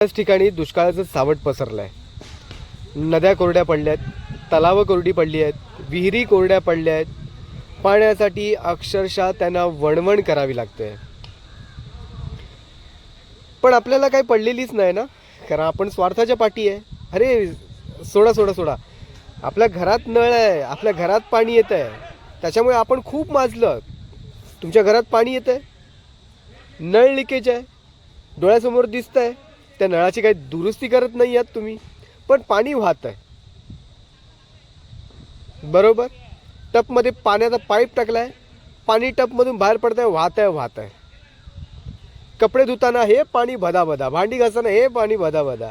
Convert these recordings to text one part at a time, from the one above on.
बऱ्याच ठिकाणी दुष्काळाचं सावट पसरलं आहे नद्या कोरड्या पडल्या आहेत तलावं कोरडी पडली आहेत विहिरी कोरड्या पडल्या आहेत. पाण्यासाठी अक्षरशः त्यांना वणवण करावी लागते पण आपल्याला काही पडलेलीच नाही ना? कारण आपण स्वार्थाच्या पाठी आहे. अरे सोडा सोडा सोडा. आपल्या घरात नळ आहे आपल्या घरात पाणी येतं आहे. त्याच्यामुळे आपण खूप माजलं. तुमच्या घरात पाणी येतं आहे? नळ लिकेज आहे. डोळ्यासमोर दिसतं आहे त्या नळाची काही दुरुस्ती करत नाही आहात तुम्ही पण पाणी वाहत आहे. बरोबर? टपमध्ये पाण्याचा पाईप टाकला आहे पाणी टपमधून बाहेर पडत आहे वाहत आहे वाहत आहे. कपडे धुताना हे पाणी भदा भदा भांडी घासताना हे पाणी भदा भदा.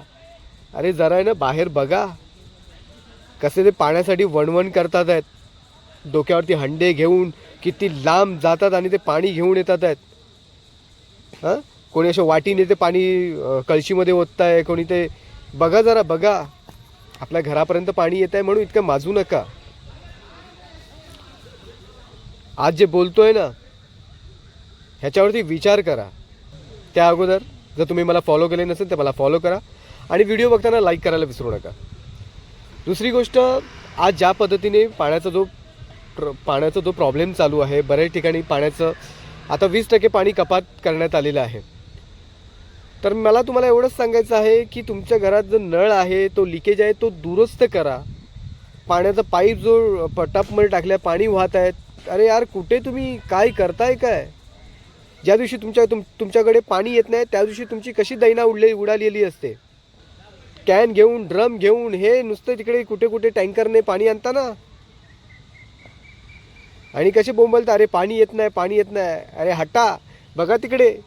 अरे जरा आहे ना बाहेर बघा. कसे ते पाण्यासाठी वणवण करतात आहेत. डोक्यावरती हंडे घेऊन किती लांब जातात आणि ते पाणी घेऊन येतात आहेत. हां? कोणी अशा वाटीने ते पाणी कळशीमध्ये ओतत आहे कोणी ते बघा जरा बघा. आपल्या घरापर्यंत पाणी येत आहे म्हणून इतकं माजू नका. आज जे बोलतोय ना ह्याच्यावरती विचार करा. त्या अगोदर जर तुम्ही मला फॉलो केले नसेल तर मला फॉलो करा आणि व्हिडिओ बघताना लाईक करायला विसरू नका. दुसरी गोष्ट आज ज्या पद्धतीने पाण्याचा जो प्र पाण्याचा जो प्रॉब्लेम चालू आहे बऱ्याच ठिकाणी पाण्याचं आता वीस टक्के पाणी कपात करण्यात आलेलं आहे. तर मला तुम्हाला एवढंच सांगायचं आहे की तुमच्या घरात जो नळ आहे तो लिकेज आहे तो दुरुस्त करा. पाण्याचा पाईप जो प- टपमध्ये टाकल्या पाणी वाहत आहेत. अरे यार कुठे तुम्ही? काय करताय काय? ज्या दिवशी तुमच्या तुम तुमच्याकडे पाणी येत नाही त्या दिवशी तुमची कशी दैना उडले उडालेली असते? कॅन घेऊन ड्रम घेऊन हे नुसतं तिकडे कुठे कुठे टँकरने पाणी आणता ना? आणि कसे बोंबलता? अरे पाणी येत नाही पाणी येत नाही. अरे हटा बघा तिकडे.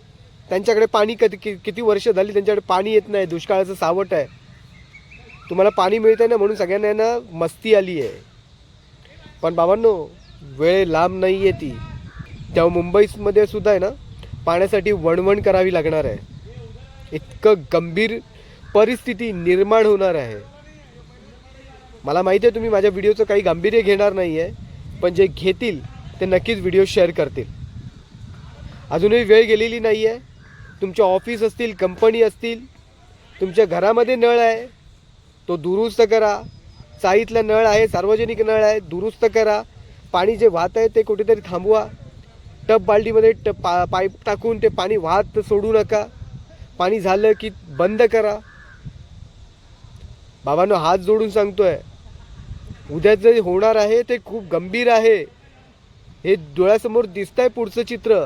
त्यांच्याकडे पाणी कधी कि- किती वर्ष झाली त्यांच्याकडे पाणी येत नाही दुष्काळाचं सावट आहे. तुम्हाला पाणी मिळतं ना म्हणून सगळ्यांना ना मस्ती आली आहे. पण बाबांनो वेळ लांब नाही आहे ती. तेव्हा मुंबईमध्ये सुद्धा आहे ना पाण्यासाठी वणवण करावी लागणार आहे. इतकं गंभीर परिस्थिती निर्माण होणार आहे. मला माहिती आहे तुम्ही माझ्या व्हिडिओचं काही गांभीर्य घेणार नाही आहे पण जे घेतील ते नक्कीच व्हिडिओ शेअर करतील. अजूनही वेळ गेलेली नाही आहे. तुमच्या ऑफिस असतील कंपनी असतील तुमच्या घरामध्ये नळ आहे तो दुरुस्त करा. चाळीतला नळ आहे सार्वजनिक नळ आहे दुरुस्त करा. पाणी जे वाहत आहे ते कुठेतरी थांबवा. टब बाल्टीमध्ये टप पा पाईप टाकून ते पाणी वाहत सोडू नका. पाणी झालं की बंद करा. बाबांनो हात जोडून सांगतो आहे उद्या जे होणार आहे ते खूप गंभीर आहे. हे डोळ्यासमोर दिसतंय पुढचं चित्र.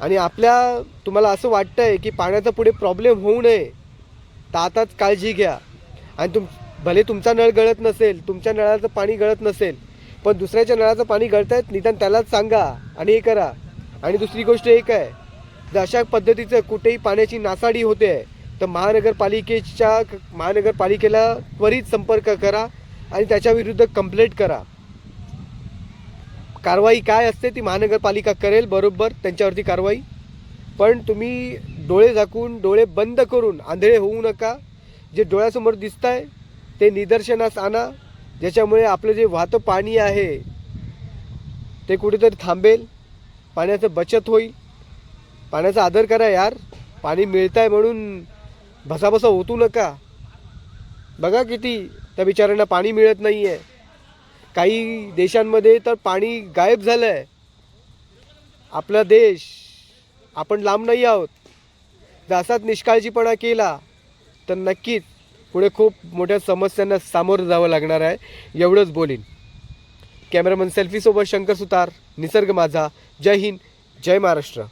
आणि आपल्या तुम्हाला असं वाटतं आहे की पाण्याचा पुढे प्रॉब्लेम होऊ नये तर आताच काळजी घ्या. आणि तुम भले तुमचा नळ गळत नसेल तुमच्या नळाचं पाणी गळत नसेल पण दुसऱ्याच्या नळाचं पाणी गळत आहेत निदान त्यालाच सांगा आणि हे करा. आणि दुसरी गोष्ट एक आहे जर अशा पद्धतीचं कुठेही पाण्याची नासाडी होते तर महानगरपालिकेच्या महानगरपालिकेला त्वरित संपर्क करा आणि त्याच्याविरुद्ध कंप्लेंट करा. कारवाई काय असते ती महानगरपालिका करेल बरोबर त्यांच्यावरती कारवाई. पण तुम्ही डोळे झाकून डोळे बंद करून आंधळे होऊ नका. जे डोळ्यासमोर दिसत आहे ते निदर्शनास आणा. ज्याच्यामुळे आपलं जे वाहतं पाणी आहे ते कुठेतरी थांबेल. पाण्याचं बचत होईल. पाण्याचा आदर करा यार. पाणी मिळत आहे म्हणून भसाभसा ओतू नका. बघा किती त्या बिचाऱ्यांना पाणी मिळत नाही आहे काही देशांमध्ये तर पाणी गायब झालं आहे आपला देश आपण लांब नाही आहोत. जर असाच निष्काळजीपणा केला तर नक्कीच पुढे खूप मोठ्या समस्यांना सामोरं जावं लागणार आहे. एवढंच बोलीन. कॅमेरामन सेल्फीसोबत शंकर सुतार निसर्ग माझा. जय हिंद जय महाराष्ट्र.